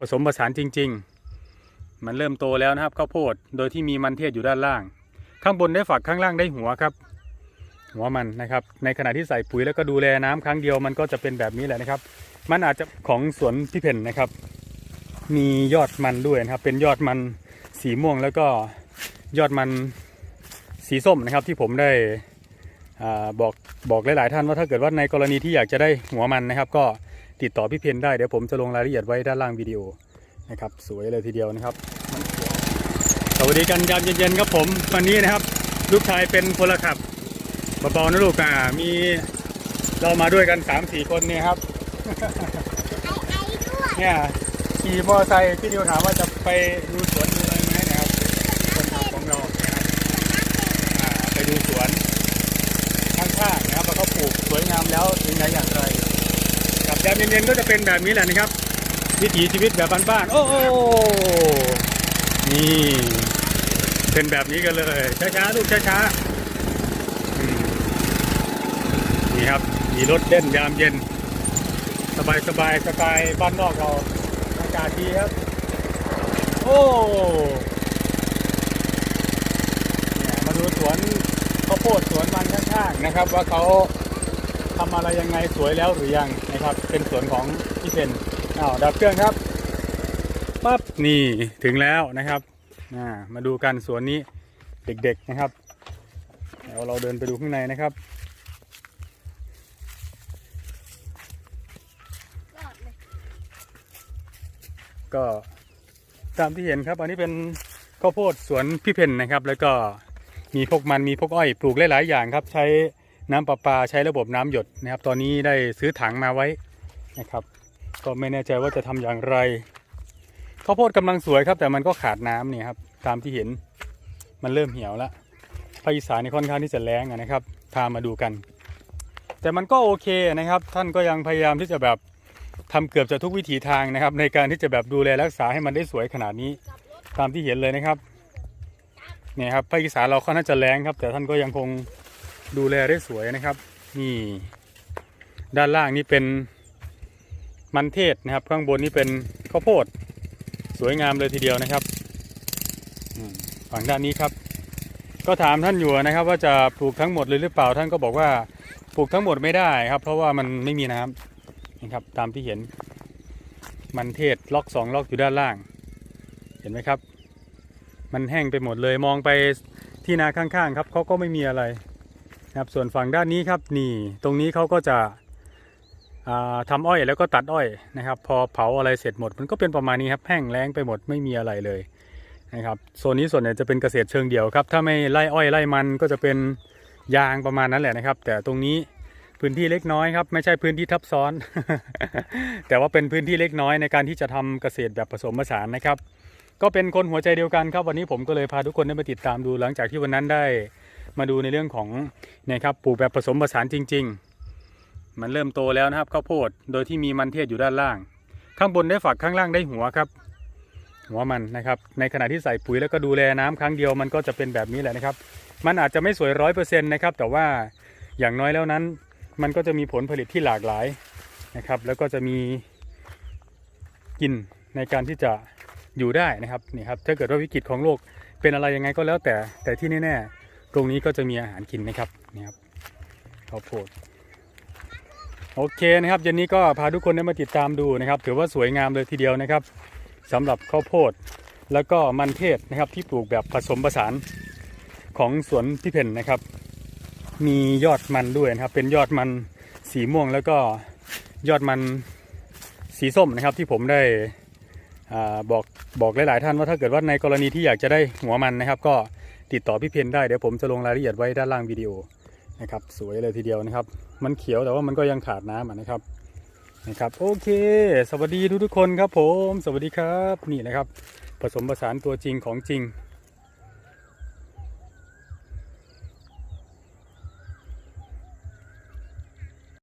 ผสมผสานจริง ๆ มันเริ่มโตแล้วนะครับข้าวโพดโดยที่มีมันเทศอยู่ด้านล่าง ข้างบนได้ฝักข้างล่างได้หัวครับ หัวมันนะครับ ในขณะที่ใส่ปุ๋ยแล้วก็ดูแลน้ำครั้งเดียวมันก็จะเป็นแบบนี้แหละนะครับ มันอาจจะของสวนพี่เพนนะครับ มียอดมันด้วยนะครับ เป็นยอดมันสีม่วงแล้วก็ยอดมันสีส้มนะครับที่ผมได้อบอกบอกหลาย ๆ ท่านว่าถ้าเกิดว่าในกรณีที่อยากจะได้หัวมันนะครับ ก็ ติดต่อพี่เพนได้เดี๋ยวผมจะลงรายละเอียดไว้ด้านล่างวิดีโอนะครับสวยเลยทีเดียวนะครับ สวัสดีกันยามเย็นๆครับผมวันนี้นะครับ ลูกชายเป็นพลขับเบาๆนะลูกอ่ามีเรามาด้วยกัน3ามสี่คนเนี่ยครับเนี่ยขี่มอเตอร์ไซค์พี่นิวถามว่าจะไปดูสวนดูอะไรไหมนะครับคนขับของเรานะครับอ่าไปดูสวนข้างๆนะครับว่าเขาปลูกสวยงามแล้วถึงไหนอย่างไรกับ ยามเย็นๆก็จะเป็นแบบนี้แหละนะครับ วิถีชีวิตแบบบ้านๆโอ้โหนี่เป็นแบบนี้กันเลยช้าๆลูกช้าๆนี่ครับมีรถเล่นยามเย็น สบายสบายสไตล์บ้านนอกเราอากาศดีครับ โอ้มาดูสวนข้าวโพดสวนมันข้างๆนะครับ ว่าเขา ทำอะไรยังไงสวยแล้วหรือยังนะครับ เป็นสวนของพี่เพนอ้าวดับเครื่องครับปั๊บนี่ถึงแล้วนะครับามาดูกันสวนนี้เด็กๆนะครับเดี๋ยวเราเดินไปดูข้างในนะครับก็ตามที่เห็นครับ อันนี้เป็นข้าวโพดสวนพี่เพนนะครับ แล้วก็มีพวกมันมีพวกอ้อยปลูกหลายๆอย่างครับ ใช้ น้ำประปาใช้ระบบน้ำหยดนะครับ ตอนนี้ได้ซื้อถังมาไว้นะครับ ก็ไม่แน่ใจว่าจะทำอย่างไรข้าวโพดกำลังสวยครับ แต่มันก็ขาดน้ำเนี่ยครับตามที่เห็นมันเริ่มเหี่ยวแล้วภาคอีสานนี่ค่อนข้างที่จะแรงนะครับพามาดูกัน แต่มันก็โอเคนะครับ ท่านก็ยังพยายามที่จะแบบทำเกือบจะทุกวิถีทางนะครับ ในการที่จะแบบดูแลรักษาให้มันได้สวยขนาดนี้ ตามที่เห็นเลยนะครับเนี่ยครับภาคอีสานเราค่อนข้างจะแรงครับ แต่ท่านก็ยังคง ดูแลได้สวยนะครับ นี่ ด้านล่างนี่เป็นมันเทศนะครับ ข้างบนนี่เป็นข้าวโพด สวยงามเลยทีเดียวนะครับฝั่งด้านนี้ครับ ก็ถามท่านอยู่นะครับ ว่าจะปลูกทั้งหมดเลยหรือเปล่าท่านก็บอกว่าปลูกทั้งหมดไม่ได้ครับ เพราะว่ามันไม่มีน้ำนะครับ ตามที่เห็นมันเทศล็อกสองล็อกอยู่ด้านล่าง เห็นไหมครับ มันแห้งไปหมดเลยมองไปที่นาข้างๆครับเขาก็ไม่มีอะไร ครับส่วนฝั่งด้านนี้ครับนี่ตรงนี้เขาก็จะอ่าทำอ้อยแล้วก็ตัดอ้อยนะครับ พอเผาอะไรเสร็จหมด มันก็เป็นประมาณนี้ครับแห้งแล้งไปหมดไม่มีอะไรเลยนะครับโซนนี้ส่วนใหญ่จะเป็นเกษตรเชิงเดี่ยวครับถ้าไม่ไล่อ้อยไล่มันก็จะเป็นยางประมาณนั้นแหละนะครับ แต่ตรงนี้พื้นที่เล็กน้อยครับไม่ใช่พื้นที่ทับซ้อน แต่ว่าเป็นพื้นที่เล็กน้อยในการที่จะทำเกษตรแบบผสมผสานนะครับ ก็เป็นคนหัวใจเดียวกันครับวันนี้ผมก็เลยพาทุกคนได้มาติดตามดูหลังจากที่วันนั้นได้ มาดูในเรื่องของนี่ครับปลูกแบบผสมผสานจริง ๆ มันเริ่มโตแล้วนะครับข้าวโพดโดยที่มีมันเทศอยู่ด้านล่าง ข้างบนได้ฝักข้างล่างได้หัวครับ หัวมันนะครับในขณะที่ใส่ปุ๋ยแล้วก็ดูแลน้ำครั้งเดียวมันก็จะเป็นแบบนี้แหละนะครับ มันอาจจะไม่สวยร้อยเปอร์เซ็นต์นะครับแต่ว่าอย่างน้อยแล้วนั้น มันก็จะมีผลผลิตที่หลากหลายนะครับ แล้วก็จะมีกินในการที่จะอยู่ได้นะครับนี่ครับถ้าเกิดว่าวิกฤตของโลกเป็นอะไรยังไงก็แล้วแต่แต่ที่แน่ๆ ตรงนี้ก็จะมีอาหารกินนะครับนี่ครับข้าวโพดโอเคนะครับเย็นนี้ก็พาทุกคนได้มาติดตามดูนะครับ ถือว่าสวยงามเลยทีเดียวนะครับสำหรับข้าวโพด แล้วก็มันเทศนะครับที่ปลูกแบบผสมผสานของสวนพี่เพนนะครับ มียอดมันด้วยนะครับ เป็นยอดมันสีม่วงแล้วก็ยอดมันสีส้มนะครับที่ผมได้อาบอกบอกหลาย ๆ ท่านว่าถ้าเกิดว่าในกรณีที่อยากจะได้หัวมันนะครับ ก็ ติดต่อพี่เพนได้เดี๋ยวผมจะลงรายละเอียดไว้ด้านล่างวิดีโอนะครับสวยเลยทีเดียวนะครับ มันเขียวแต่ว่ามันก็ยังขาดน้ำนะครับนะครับโอเค สวัสดีทุกทุกคนครับผม สวัสดีครับนี่นะครับ ผสมผสานตัวจริงของจริง